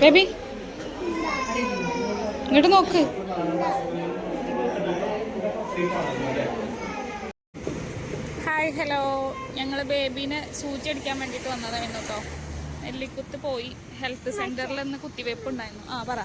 Baby. ഇങ്ങോട്ട് നോക്ക്. Hi hello. ഞങ്ങൾ ബേബീനെ സൂചി അടിക്കാൻ വേണ്ടിയിട്ട് വന്നതായിരുന്നു കേട്ടോ നെല്ലിക്കുത്ത് പോയി. ഹെൽത്ത് സെന്ററിൽ നിന്ന് കുത്തിവയ്പ്പ് ഉണ്ടായിരുന്നു. ആ പറ.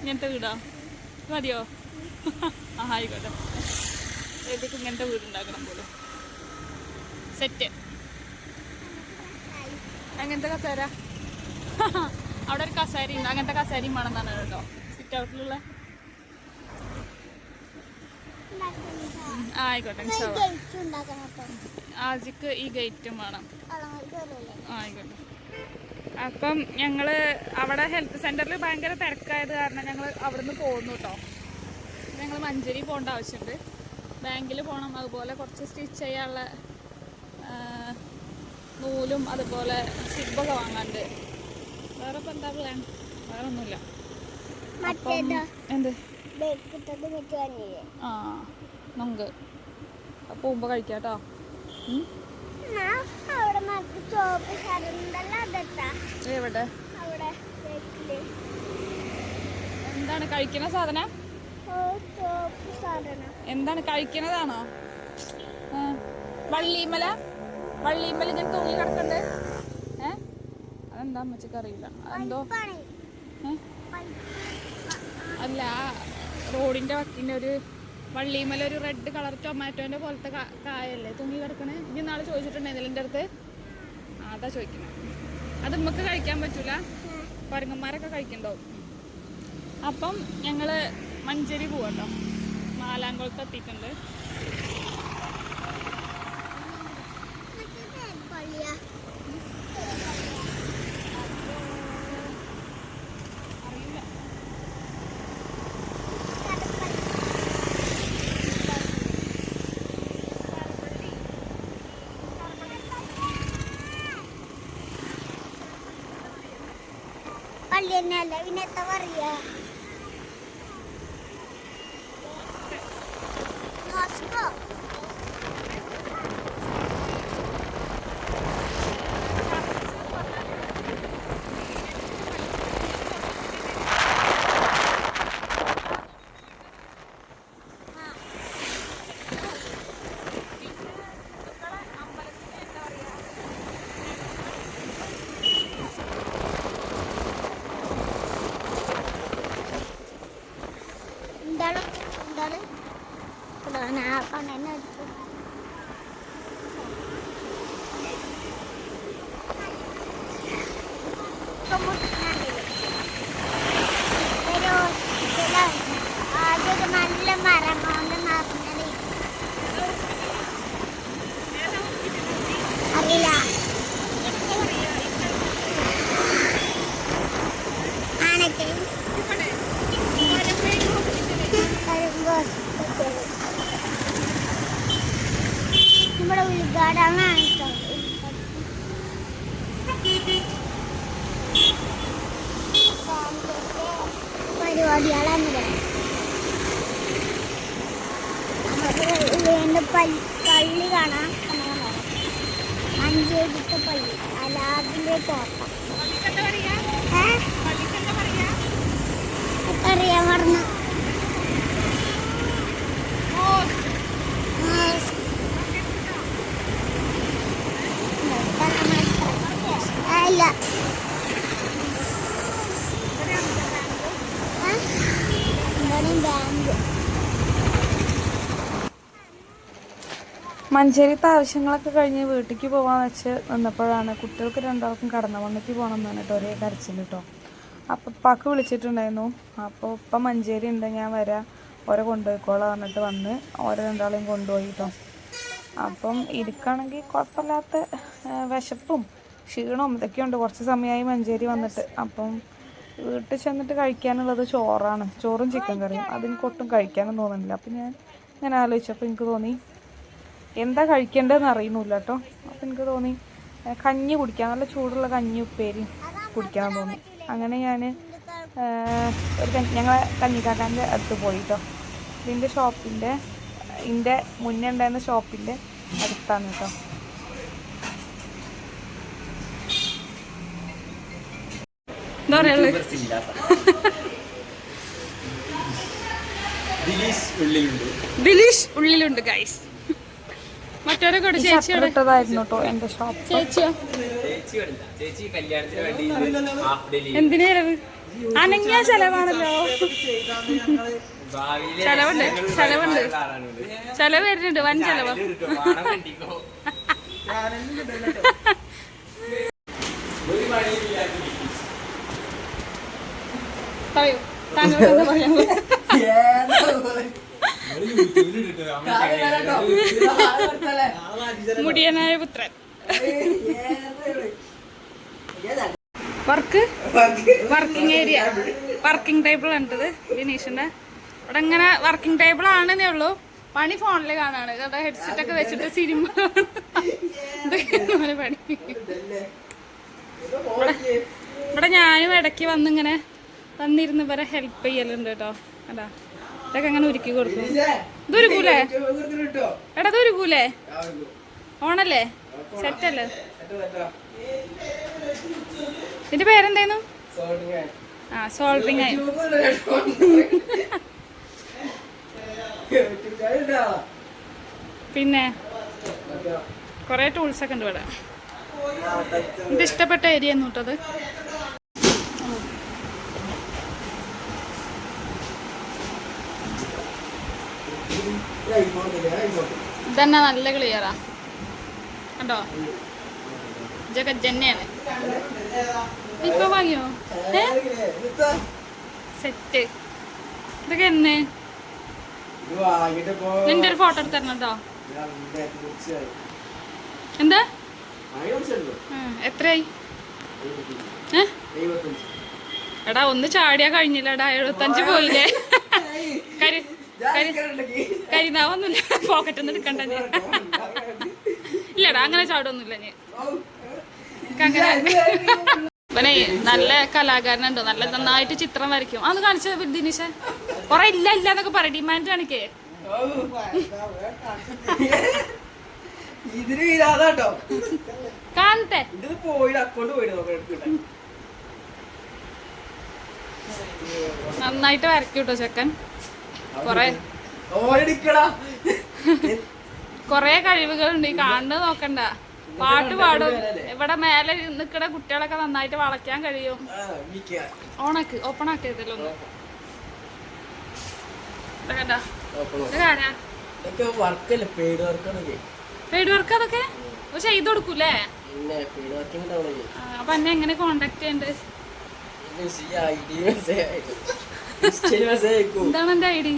ഇങ്ങനത്തെ വീടാ? മതിയോ? ആ ആയിക്കോട്ടെ. ബേബിക്ക് ഇങ്ങനത്തെ വീടുണ്ടാക്കണം പോലും. സെറ്റ്. അങ്ങനത്തെ കസേര? അവിടെ ഒരു കസേര ഉണ്ട് അങ്ങനത്തെ കസേരയും വേണമെന്നാണ് കേട്ടോ. സിറ്റ് ഔട്ടിലുള്ള ആയിക്കോട്ടെ. ആജിക്ക് ഈ ഗേറ്റും വേണം. ആയിക്കോട്ടെ. അപ്പം ഞങ്ങൾ അവിടെ ഹെൽത്ത് സെന്ററിൽ ഭയങ്കര തിരക്കായത് കാരണം ഞങ്ങൾ അവിടുന്ന് പോകുന്നു കേട്ടോ ഞങ്ങൾ മഞ്ചേരി പോകേണ്ട ആവശ്യമുണ്ട് ബാങ്കിൽ പോകണം അതുപോലെ കുറച്ച് സ്റ്റിച്ച് ചെയ്യാനുള്ള നൂലും അതുപോലെ സിബൊക്കെ വാങ്ങാണ്ട്. വേറെ ഇപ്പം എന്താ? പ്ലാൻ വേറെ ഒന്നുമില്ല എന്ത് ആ നൊങ്ക്. അപ്പോൾ പോകുമ്പോൾ കഴിക്കാം കേട്ടോ അവിടെ മറ്റു ചോപ്പ് ശരണ്ടല്ലോ അതെത്താ? എവിടെ? എന്താണ് കഴിക്കുന്ന സാധനം? എന്താണ് കഴിക്കണതാണോ? ആ, വള്ളിമല? വള്ളിമല ഇങ്ങനെ തൂങ്ങി കിടക്കണ്ട്? അതെന്താ അമ്മച്ചക്ക് അറിയില്ല. എന്തോ അല്ല റോഡിന്റെ വക്കിന്റെ ഒരു വള്ളിമല ഒരു റെഡ് കളർ ടൊമാറ്റോന്റെ പോലത്തെ കായല്ലേ തൂങ്ങി കിടക്കണേ? ഇനി നാളെ ചോദിച്ചിട്ടുണ്ടായിരുന്നില്ല എന്റെ അടുത്ത്? അതാ ചോദിക്കണേ. അത് നമുക്ക് കഴിക്കാൻ പറ്റൂല. കുരങ്ങന്മാരൊക്കെ കഴിക്കണ്ടാവും. അപ്പം ഞങ്ങൾ മഞ്ചേരി പോവാട്ടോ നാലാംകുളത്ത് എത്തിയിട്ടുണ്ട് പള്ളിയാ അറിയില്ല പള്ളി തന്നെയല്ല പിന്നെ എന്താ പറയാ? മോസ്കോ എന്താണ് എന്താണ് ഇവിടെ ആ കണ്ണനെ എടുത്തു ഒരു ഹോസ്പിറ്റലാണ് ആദ്യം നല്ല മരം കൊണ്ട് നിറഞ്ഞത് അറിയില്ല ആണൊക്കെ നമ്മുടെ ഉദ്ഘാടനമാണ് കേട്ടോ. പരിപാടികളാണ് ഇവിടെ. നമുക്ക് വേണ്ട പള്ളി പള്ളി കാണാം. മഞ്ചേരിത്തെ പള്ളി. അലാദിന്റെ കോട്ട അറിയാൻ പറഞ്ഞു. അല്ല. എന്താണ് ബാങ്ക്. മഞ്ചേരിത്തെ ആവശ്യങ്ങളൊക്കെ കഴിഞ്ഞ് വീട്ടിലേക്ക് പോകാന്ന് വെച്ച് നിന്നപ്പോഴാണ് കുട്ടികൾക്ക് രണ്ടാൾക്കും കടന്നമണ്ണയ്ക്ക് പോകണം എന്ന് പറഞ്ഞിട്ട് ഒരേ കരച്ചിൽ കേട്ടോ അപ്പം ഉപ്പാക്ക് വിളിച്ചിട്ടുണ്ടായിരുന്നു. അപ്പോൾ ഉപ്പ മഞ്ചേരി ഉണ്ട് ഞാൻ വരാം. ഓരെ കൊണ്ടുപോയിക്കോളാം പറഞ്ഞിട്ട് വന്ന് ഓരോ രണ്ടാളെയും കൊണ്ടുപോയി കേട്ടോ അപ്പം ഇരിക്കുകയാണെങ്കിൽ കുഴപ്പമില്ലാത്ത വിശപ്പും ക്ഷീണവും ഇതൊക്കെയുണ്ട് കുറച്ച് സമയമായി മഞ്ചേരി വന്നിട്ട്. അപ്പം വീട്ടിൽ ചെന്നിട്ട് കഴിക്കാനുള്ളത് ചോറാണ്. ചോറും ചിക്കൻ കറിയും. അതെനിക്ക് ഒട്ടും കഴിക്കാനും തോന്നുന്നില്ല. അപ്പം ഞാൻ ഇങ്ങനെ ആലോചിച്ചപ്പോൾ എനിക്ക് തോന്നി എന്താ കഴിക്കേണ്ടതെന്ന് അറിയുന്നില്ല കേട്ടോ അപ്പം എനിക്ക് തോന്നി കഞ്ഞി കുടിക്കാൻ നല്ല ചൂടുള്ള കഞ്ഞി ഉപ്പേരി കുടിക്കാൻ തോന്നി. അങ്ങനെ ഞാൻ ഒരു കഞ്ഞി ഞങ്ങളെ കഞ്ഞിക്കാക്കാന്റെ അടുത്ത് പോയി കേട്ടോ ഇതിന്റെ ഷോപ്പിന്റെ ഇതിന്റെ മുന്നേ ഉണ്ടായിരുന്ന ഷോപ്പിന്റെ അടുത്താണ് കേട്ടോ. എന്താ ദിലീഷ് ഉള്ളിലുണ്ട്. ഗൈസ് മറ്റവരെ കൂടെ ചേച്ചിയോടെ ഇട്ടതായിരുന്നു കേട്ടോ എന്റെ ഷോപ്പ് ചേച്ചിയോ? ചേച്ചി വേണ്ട ചേച്ചി കല്യാണത്തിന് വേണ്ടി ഹാഫ് ഡെലി എന്തിനാ അനങ്ങിയ ചെലവാണല്ലോ. ചെലവുണ്ട്, ചെലവുണ്ട്. ചെലവ് വരുന്നുണ്ട് വൻ ചെലവ്. പറയൂ. താങ്കൾ എന്താ മുടിയനായ പുത്രൻ. Work? Working area. Working table ഉണ്ടത് വിനീഷിന്റെ. ഇവിടെ ഇങ്ങനെ വർക്കിംഗ് ടേബിൾ ആണെന്നേ ഉള്ളൂ. പണി ഫോണിൽ കാണാണ്. ഇവിടെ ഹെഡ്സെറ്റ് ഒക്കെ വെച്ചിട്ട് സിനിമ പണി. ഇവിടെ- ഇവിടെ ഞാനും ഇടയ്ക്ക് വന്നിങ്ങനെ വന്നിരുന്ന് ഇവരെ ഹെൽപ്പ് ചെയ്യലുണ്ട് കേട്ടോ. അതാ. ഇതൊക്കെ അങ്ങനെ ഒരുക്കി കൊടുക്കും? ഇതൊരുക്കൂലേ എടാ ഇതൊരുക്കൂലേ ഓണല്ലേ? സെറ്റല്ലേ? ഇതിന്റെ പേരെന്തേന്നു ആ സോൾവിങ് ആയി. പിന്നെ കൊറേ ടൂൾസൊക്കെ ഉണ്ട് ഇവിടെ. ഇത് ഇഷ്ടപ്പെട്ട ഏരിയ കേട്ടത് ഇതന്നെ നല്ല ക്ലിയറാ കണ്ടോ? ഇതൊക്കെ ജന്നെയാണ് ഇപ്പൊ വാങ്ങിയോ? സെറ്റ് ഇതൊക്കെ എന്ന് നിന്റെ ഒരു ഫോട്ടോ എടുത്തരണം കേട്ടോ. എന്താ? എത്രയായി? എടാ ഒന്ന് ചാടിയാ കഴിഞ്ഞില്ലടാ. എഴുപത്തഞ്ച് പോയില്ലേ? കരിനാവൊന്നുമില്ല പോക്കറ്റ് ഒന്നും എടുക്കണ്ട ഇല്ലടാ അങ്ങനെ ചാടൊന്നുമില്ല ഞാൻ ഇവനെ നല്ല കലാകാരനുണ്ടോ? നല്ല നന്നായിട്ട് ചിത്രം വരയ്ക്കും. അത് കാണിച്ച ദിനീഷ കൊറേ ഇല്ല ഇല്ല എന്നൊക്കെ പറയും. ഡിമാൻഡ് കാണിക്കേ. ഇതിന് വീരാതാട്ടോ കാണട്ടെ ഇത് പോയിട്ട് അക്കൗണ്ട് പോയിട്ട് നോക്കാം എടുക്കട്ടെ നന്നായിട്ട് വരക്കൂട്ടോ കേട്ടോ ചെക്കൻ. കൊറേ കൊറേ കഴിവുകളുണ്ട് ഈ കാണുന്നത് നോക്കണ്ട. പാട്ട് പാടും. ഇവിടെ മേലെ നിക്കണ കുട്ടികളൊക്കെ നന്നായിട്ട് വളയ്ക്കാൻ കഴിയും. ഓണാക്ക് ഓപ്പൺ ആക്കിയതല്ലോ പെയ്ഡ് വർക്ക് അതൊക്കെ? ചെയ്ത് കൊടുക്കൂലേ അപ്പൊ എന്നെ എങ്ങനെ കോണ്ടാക്ട് ചെയ്യണ്ടത് എന്താണ് എന്റെ ഐ ഡി?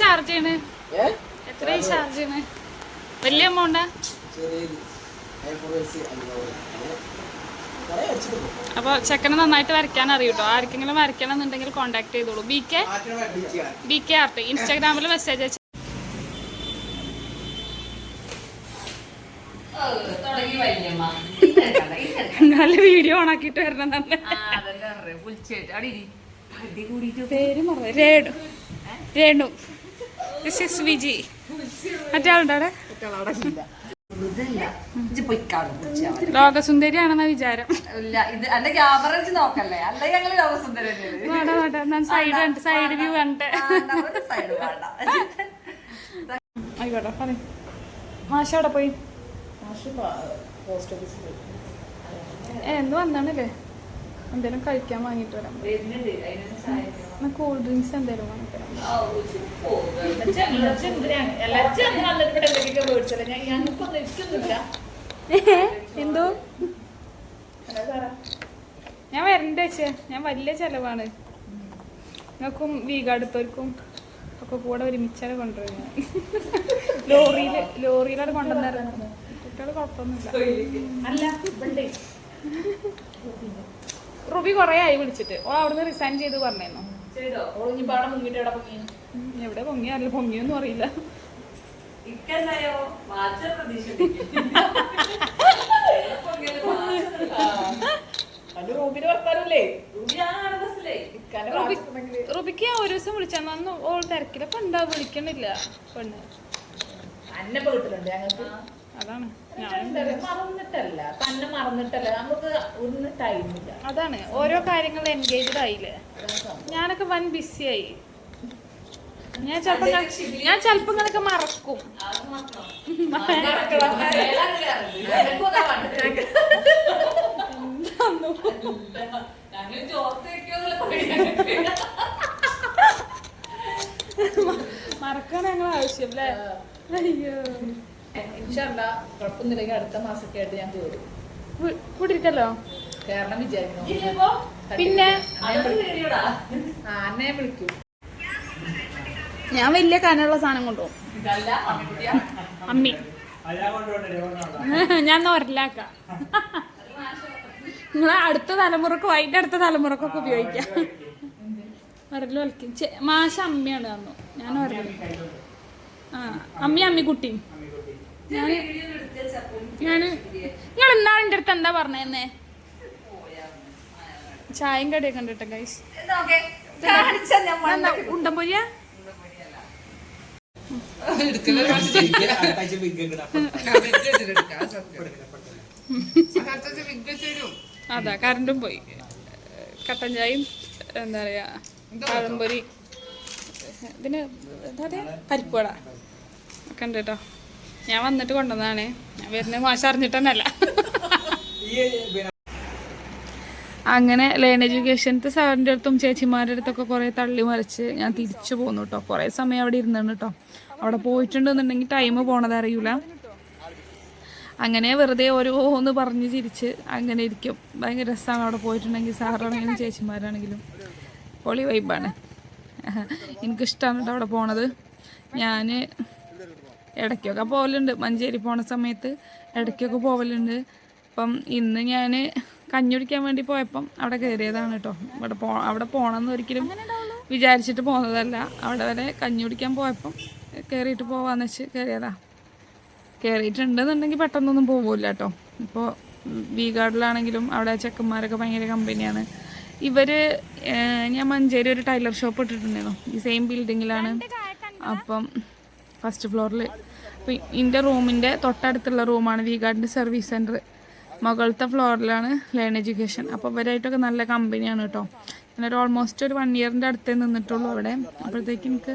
ചാർജ് ചെയ്യണ്? ചാർജ് ചെയ്യണ്? വലിയ എമൗണ്ടാ അപ്പൊ ചെക്കനെ നന്നായിട്ട് വരയ്ക്കാൻ അറിയൂട്ടോ? ആർക്കെങ്കിലും വരയ്ക്കണം എന്നുണ്ടെങ്കിൽ കോണ്ടാക്ട് ചെയ്തോളൂ. B K B K R B K art ഇൻസ്റ്റാഗ്രാമിൽ മെസ്സേജ് നല്ല വീഡിയോ ഓൺ ആക്കിട്ട് വരണം Renu. Renu. This is Viji. മറ്റേ ആളുണ്ടോ അവിടെ. ലോകസുന്ദരിയാണെന്ന വിചാരം. സൈഡ് സൈഡ് വ്യൂ കണ്ട് ആയിക്കോട്ടെ പറയും. മാഷ അവിടെ പോയി. പോസ്റ്റ് ഓഫീസിൽ എന്ന് വന്നാണല്ലേ? എന്തേലും കഴിക്കാൻ വാങ്ങിട്ട് വരാം എന്നാ കൂൾ ഡ്രിങ്ക്സ് എന്തേലും വാങ്ങിട്ട് എന്തോ? ഞാൻ വരണ്ട ചേച്ചി. ഞാൻ വലിയ ചെലവാണ്. നിങ്ങൾക്കും വീഗാടുത്തവർക്കും ഒക്കെ കൂടെ ഒരുമിച്ചാണ് കൊണ്ടുവരുന്നത്. ലോറിയിൽ ലോറിയിലാണ് കൊണ്ടുവന്നിരുന്നത് കുട്ടികൾ കുഴപ്പമൊന്നുമില്ല. റുബി കൊറേ ആയി വിളിച്ചിട്ട് ഓൾ അവിടുന്ന് റിസൈൻ ചെയ്ത് പറഞ്ഞേന്നു എവിടെ പൊങ്ങി അല്ല പൊങ്ങിയൊന്നും അറിയില്ല. റുബിക്ക് ഞാൻ ഒരു ദിവസം വിളിച്ചാൽ അന്ന് ഓൾ തിരക്കിലപ്പോ എന്താ വിളിക്കണില്ല പെണ്ണ്. അന്നെ ഞങ്ങൾക്ക്. അതാണ്. മറന്നിട്ടല്ല. തന്നെ മറന്നിട്ടല്ല. നമുക്ക് ഒന്നും ടൈമില്ല അതാണ്. ഓരോ കാര്യങ്ങൾ എൻഗേജ്ഡ് ആയില്ലേ? ഞാനൊക്കെ വൻ ബിസി ആയി. ഞാൻ ചിലപ്പോ ഞാൻ ചിലപ്പോ ഇങ്ങനൊക്കെ മറക്കും. മറക്കാൻ ഞങ്ങൾ ആവശ്യം അല്ലേ? അയ്യോ. ഇൻഷല്ല കുഴപ്പമൊന്നുമില്ലെങ്കിൽ അടുത്ത മാസമൊക്കെ ആയിട്ട് ഞാൻ കയറും കേരളം വിചാരിക്കുന്നു. പിന്നെ? വിളിക്കും. ഞാൻ വലിയ കനുള്ള സാധനം കൊണ്ടുപോകും. അമ്മി. ഞാൻ ഒരലാക്ക? നിങ്ങളെ അടുത്ത തലമുറക്കും അതിന്റെ അടുത്ത തലമുറക്കൊക്കെ ഉപയോഗിക്കാം. ഒരൽ വലിക്കും മാഷ അമ്മയാണ് തന്നു. ഞാൻ ഒരൽ. ആ അമ്മി അമ്മി കുട്ടി ഞാൻ ഞാൻ നിങ്ങൾ ഇന്നാൾ എന്റെ അടുത്ത് എന്താ പറഞ്ഞേ ചായയും കടിയൊക്കെ ഉണ്ട് കേട്ടോ ഗൈസ് അതാ കറണ്ടും പോയി. കട്ടൻ ചായയും എന്താ പറയാ പഴംപൊരി. പിന്നെ എന്താ പറയാ പരിപ്പുവട. ഒക്കെ ഉണ്ട് കേട്ടോ ഞാൻ വന്നിട്ട് കൊണ്ടുവന്നതാണ്. ഞാൻ വരുന്ന മാഷ അറിഞ്ഞിട്ടല്ല അങ്ങനെ ലേൺ എഡ്യൂക്കേഷനത്തെ സാറിന്റെ അടുത്തും ചേച്ചിമാരുടെ അടുത്തൊക്കെ കുറേ തള്ളി മറിച്ച് ഞാൻ തിരിച്ചു പോന്നു കേട്ടോ കുറേ സമയം അവിടെ ഇരുന്നാണ് കേട്ടോ അവിടെ പോയിട്ടുണ്ടെന്നുണ്ടെങ്കിൽ ടൈം പോണത് അറിയൂല. അങ്ങനെ വെറുതെ ഓരോന്ന് പറഞ്ഞ് ചിരിച്ച് അങ്ങനെ ഇരിക്കും. ഭയങ്കര രസമാണ് അവിടെ പോയിട്ടുണ്ടെങ്കിൽ സാറാണെങ്കിലും ചേച്ചിമാരാണെങ്കിലും. പൊളി വൈബാണ് എനിക്കിഷ്ടമാണ് കേട്ടോ അവിടെ പോണത്. ഞാൻ ഇടയ്ക്കൊക്കെ പോകലുണ്ട് മഞ്ചേരി പോണ സമയത്ത് ഇടയ്ക്കൊക്കെ പോവലുണ്ട്. അപ്പം ഇന്ന് ഞാൻ കഞ്ഞി കുടിക്കാൻ വേണ്ടി പോയപ്പം അവിടെ കയറിയതാണ് കേട്ടോ. ഇവിടെ പോ അവിടെ പോകണമെന്ന് ഒരിക്കലും വിചാരിച്ചിട്ട് പോകുന്നതല്ല അവിടെ വരെ കഞ്ഞി കുടിക്കാൻ പോയപ്പം കയറിയിട്ട് പോവാന്ന് വെച്ച് കയറിയതാ കയറിയിട്ടുണ്ടെന്നുണ്ടെങ്കിൽ പെട്ടെന്നൊന്നും പോകില്ല കേട്ടോ. ഇപ്പോൾ വി ഗാർഡിലാണെങ്കിലും അവിടെ ചെക്കന്മാരൊക്കെ ഭയങ്കര കമ്പനിയാണ്. ഇവർ ഞാൻ മഞ്ചേരി ഒരു ടൈലർ ഷോപ്പ് ഇട്ടിട്ടുണ്ടായിരുന്നു. ഈ സെയിം ബിൽഡിങ്ങിലാണ് അപ്പം ഫസ്റ്റ് ഫ്ലോറിൽ അപ്പം എന്റെ റൂമിന്റെ തൊട്ടടുത്തുള്ള റൂമാണ് വി ഗാർഡിന്റെ സർവീസ് സെന്റർ മുകളത്തെ ഫ്ലോറിലാണ് ലേൺ എഡ്യൂക്കേഷൻ. അപ്പോൾ ഇവരായിട്ടൊക്കെ നല്ല കമ്പനിയാണ് കേട്ടോ ഞാനൊരു ഓൾമോസ്റ്റ് ഒരു വൺ ഇയറിന്റെ അടുത്തേ നിന്നിട്ടുള്ളൂ അവിടെ. അപ്പോഴത്തേക്ക് എനിക്ക്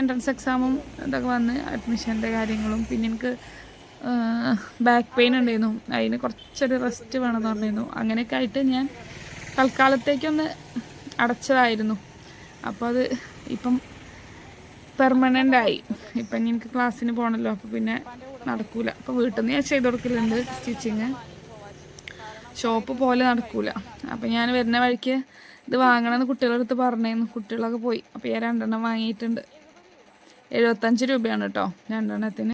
എൻട്രൻസ് എക്സാമും ഇതൊക്കെ വന്ന് അഡ്മിഷന്റെ കാര്യങ്ങളും പിന്നെ എനിക്ക് ബാക്ക് പെയിൻ ഉണ്ടായിരുന്നു. അതിന് കുറച്ചൊരു റെസ്റ്റ് വേണമെന്ന് പറഞ്ഞിരുന്നു. അങ്ങനെയൊക്കെ ആയിട്ട് ഞാൻ തൽക്കാലത്തേക്കൊന്ന് അടച്ചതായിരുന്നു. അപ്പോൾ അത് ഇപ്പം പെർമനന്റ് ആയി. ഇപ്പം ഇനി എനിക്ക് ക്ലാസ്സിന് പോകണമല്ലോ അപ്പോൾ പിന്നെ നടക്കൂല. അപ്പോൾ വീട്ടിൽ നിന്ന് ഞാൻ ചെയ്ത് കൊടുക്കലുണ്ട് സ്റ്റിച്ചിങ് ഷോപ്പ് പോലെ നടക്കൂല. അപ്പം ഞാൻ വരുന്ന വഴിക്ക് ഇത് വാങ്ങണമെന്ന് കുട്ടികളുടെ അടുത്ത് പറഞ്ഞിരുന്നു. കുട്ടികളൊക്കെ പോയി. അപ്പോൾ ഞാൻ രണ്ടെണ്ണം വാങ്ങിയിട്ടുണ്ട്. എഴുപത്തഞ്ച് രൂപയാണ് കേട്ടോ രണ്ടെണ്ണത്തിന്.